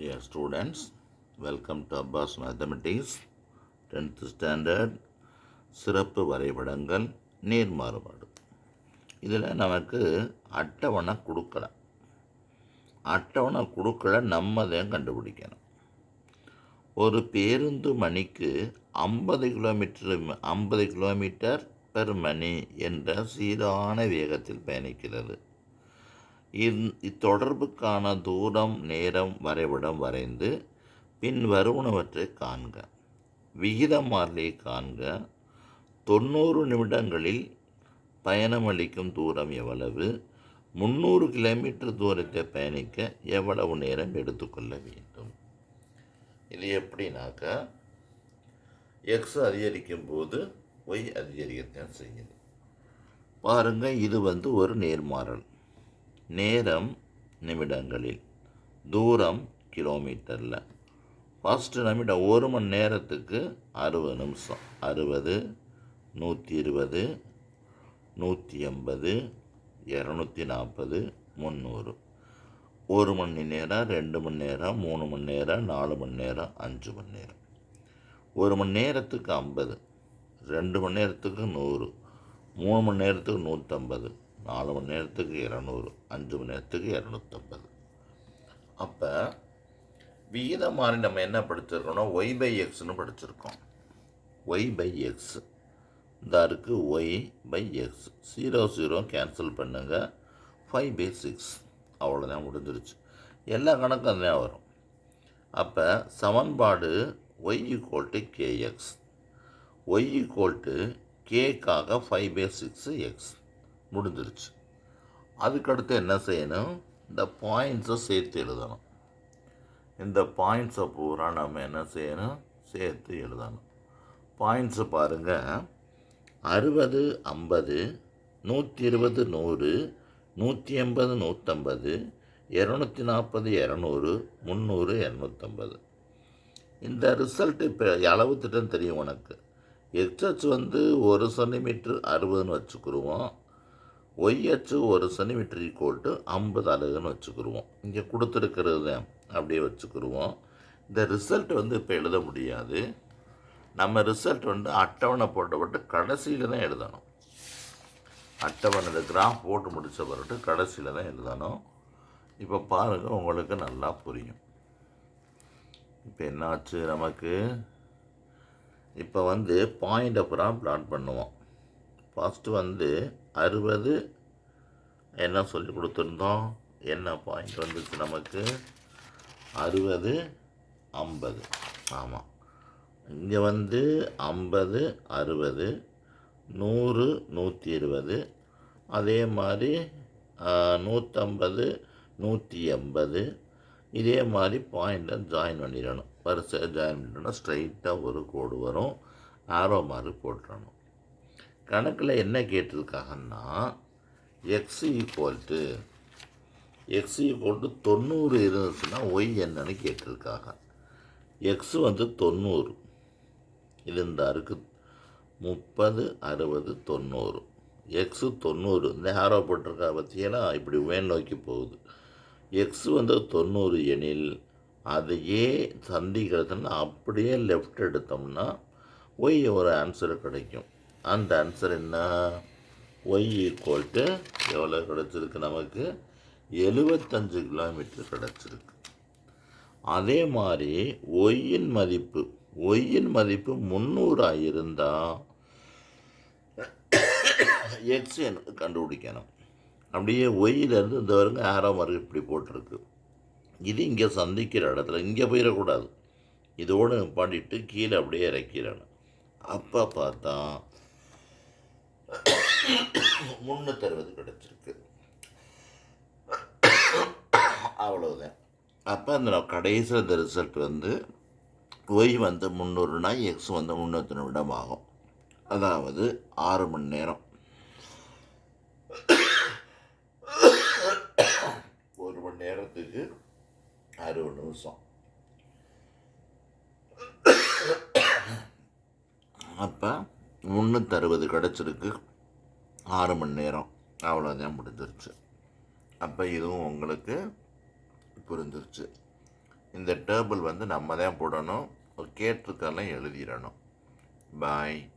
Dear students, welcome to Abbas Mathematics 10th Standard சிறப்பு வரைபடங்கள் நேர் மாறுபாடு. இதில் நமக்கு அட்டவணை கொடுக்கல அட்டவணை கொடுக்கல நம்ம தான் கண்டுபிடிக்கணும். ஒரு பேருந்து மணிக்கு ஐம்பது கிலோமீட்டர் ஐம்பது கிலோமீட்டர் பெர் மணி என்ற சீரான வேகத்தில் பயணிக்கிறது. இத்தொடர்புக்கான தூரம் நேரம் வரைபடம் வரைந்து பின் வருவனவற்றை காண்க. விகிதம் மாறிலியை காண்க. தொண்ணூறு நிமிடங்களில் பயணமளிக்கும் தூரம் எவ்வளவு? முந்நூறு கிலோமீட்டர் தூரத்தை பயணிக்க எவ்வளவு நேரம் எடுத்துக்கொள்ள வேண்டும்? இது எப்படின்னாக்கா எக்ஸ் அதிகரிக்கும் போது ஒய் அதிகரிக்கத்தான் செய்யுது. பாருங்கள் இது வந்து ஒரு நேர்மாறல். நேரம் நிமிடங்களில் தூரம் கிலோமீட்டரில். ஃபஸ்ட்டு நிமிடம் ஒரு மணி நேரத்துக்கு அறுபது நிமிஷம். அறுபது நூற்றி இருபது நூற்றி எண்பது இரநூத்தி நாற்பது முந்நூறு. ஒரு மணி நேரம் ரெண்டு மணி நேரம் மூணு மணி நேரம் நாலு மணி நேரம் அஞ்சு மணி நேரம். ஒரு மணி நேரத்துக்கு ஐம்பது ரெண்டு மணி நேரத்துக்கு நூறு மூணு மணி நேரத்துக்கு நூற்றம்பது நாலு மணி நேரத்துக்கு இரநூறு அஞ்சு மணி நேரத்துக்கு இரநூத்தம்பது. அப்போ விகிதம் மாறி நம்ம என்ன படிச்சிருக்கோம்னா ஒய் பை எக்ஸ்னு படிச்சிருக்கோம். ஒய் பை எக்ஸ் இந்த இருக்கு y by x zero zero cancel பண்ணுங்கள் ஃபைவ் பை சிக்ஸ் அவ்வளோதான் முடிஞ்சிருச்சு. எல்லா கணக்கும் தான் வரும். அப்போ சமன்பாடு y equal to k x y equal to கேக்காக five by six x முடிஞ்சிருச்சு. அதுக்கடுத்து என்ன செய்யணும்? இந்த பாயிண்ட்ஸை சேர்த்து எழுதணும். இந்த பாயிண்ட்ஸை பூரா நம்ம என்ன செய்யணும்? சேர்த்து எழுதணும். பாயிண்ட்ஸை பாருங்கள் அறுபது ஐம்பது நூற்றி இருபது நூறு நூற்றி எண்பது நூற்றம்பது இரநூத்தி நாற்பது இரநூறு முந்நூறு இரநூத்தம்பது இந்த ரிசல்ட் இப்போ அளவு திட்டம் தெரியும் உனக்கு. எக்ஸ்ஹெச் வந்து ஒரு சென்டிமீட்டர் அறுபதுன்னு ஒய் ஒய்ஹெச் ஒரு சென்டிமீட்டர் ஈக்குவல் டு ஐம்பது அலகுன்னு வச்சுக்கிருவோம். இங்கே கொடுத்துருக்கிறது அப்படியே வச்சுக்கிடுவோம் இந்த ரிசல்ட் வந்து இப்போ எழுத முடியாது. நம்ம ரிசல்ட் வந்து அட்டவணை போட்டப்பட்டு கடைசியில் தான் எழுதணும். அட்டவணை இந்த கிராஃப் போட்டு முடித்த பிறகு கடைசியில் தான் எழுதணும். இப்போ பாருங்கள் உங்களுக்கு நல்லா புரியும். இப்போ என்னாச்சு நமக்கு? இப்போ வந்து பாயிண்ட் அப்புறம் பிளாட் பண்ணுவோம். ஃபஸ்ட்டு வந்து அறுபது. என்ன சொல்லி கொடுத்துருந்தோம்? என்ன பாயிண்ட் வந்துச்சு நமக்கு? அறுபது ஐம்பது. ஆமாம் இங்கே வந்து ஐம்பது அறுபது நூறு நூற்றி இருபது. அதே மாதிரி நூற்றம்பது நூற்றி எண்பது. இதே மாதிரி பாயிண்ட்டை ஜாயின் பண்ணிடணும். வரிசையாக ஜாயின் பண்ணிட்டோம்னா ஸ்ட்ரைட்டாக ஒரு கோடு வரும். ஆரோ மாதிரி போட்டுறணும் கணக்கில் என்ன கேட்டிருக்காங்கன்னா x equal to x equal to தொண்ணூறு இருந்துச்சுன்னா ஒய் என்னன்னு கேட்டிருக்காங்க. எக்ஸ் வந்து தொண்ணூறு இருந்தாருக்கு முப்பது அறுபது தொண்ணூறு. எக்ஸு தொண்ணூறு இந்த ஹேரோ போட்டிருக்கா பற்றியெல்லாம் இப்படி வேன் நோக்கி போகுது. எக்ஸ் வந்து தொண்ணூறு எனில் அதையே சந்திக்கிறதுனா அப்படியே லெஃப்ட் எடுத்தோம்னா ஒய் ஒரு ஆன்சர் கிடைக்கும். அந்த ஆன்சர் என்ன? ஒய் ஈக்குவல் டு எவ்வளோ கிடச்சிருக்கு நமக்கு? எழுபத்தஞ்சு கிலோமீட்டர் கிடச்சிருக்கு. அதே மாதிரி ஒய்யின் மதிப்பு ஒய்யின் மதிப்பு முந்நூறாக இருந்தால் எக்ஸ் எனக்கு கண்டுபிடிக்கணும். அப்படியே ஒய்யிலேருந்து இந்த வருங்க ஆரோ மார்க் இப்படி போட்டிருக்கு. இது இங்கே சந்திக்கிற இடத்துல இங்கே போயிடக்கூடாது இதோடு பாடிட்டு கீழே அப்படியே இறக்கிறேன் அப்போ பார்த்தா முந்நூற்றறுபது கிடச்சிருக்கு. அவ்வளோதான் அப்போ அந்த கடைசியில் இந்த ரிசல்ட் வந்து ஒய் வந்து முந்நூறுனா எக்ஸ் வந்து முந்நூற்றி நிமிடம் ஆகும் அதாவது ஆறு மணி நேரம். ஒரு மணி நேரத்துக்கு அறுபது நிமிஷம். அப்போ முந்நூற்றறுபது கிடச்சிருக்கு. ஆறு மணி நேரம். அவ்வளோதான் முடிஞ்சிருச்சு. அப்போ இதுவும் உங்களுக்கு புரிஞ்சிருச்சு. இந்த டேபிள் வந்து நம்ம தான் போடணும். கேட்டிருக்கெல்லாம் எழுதிடணும். பாய்.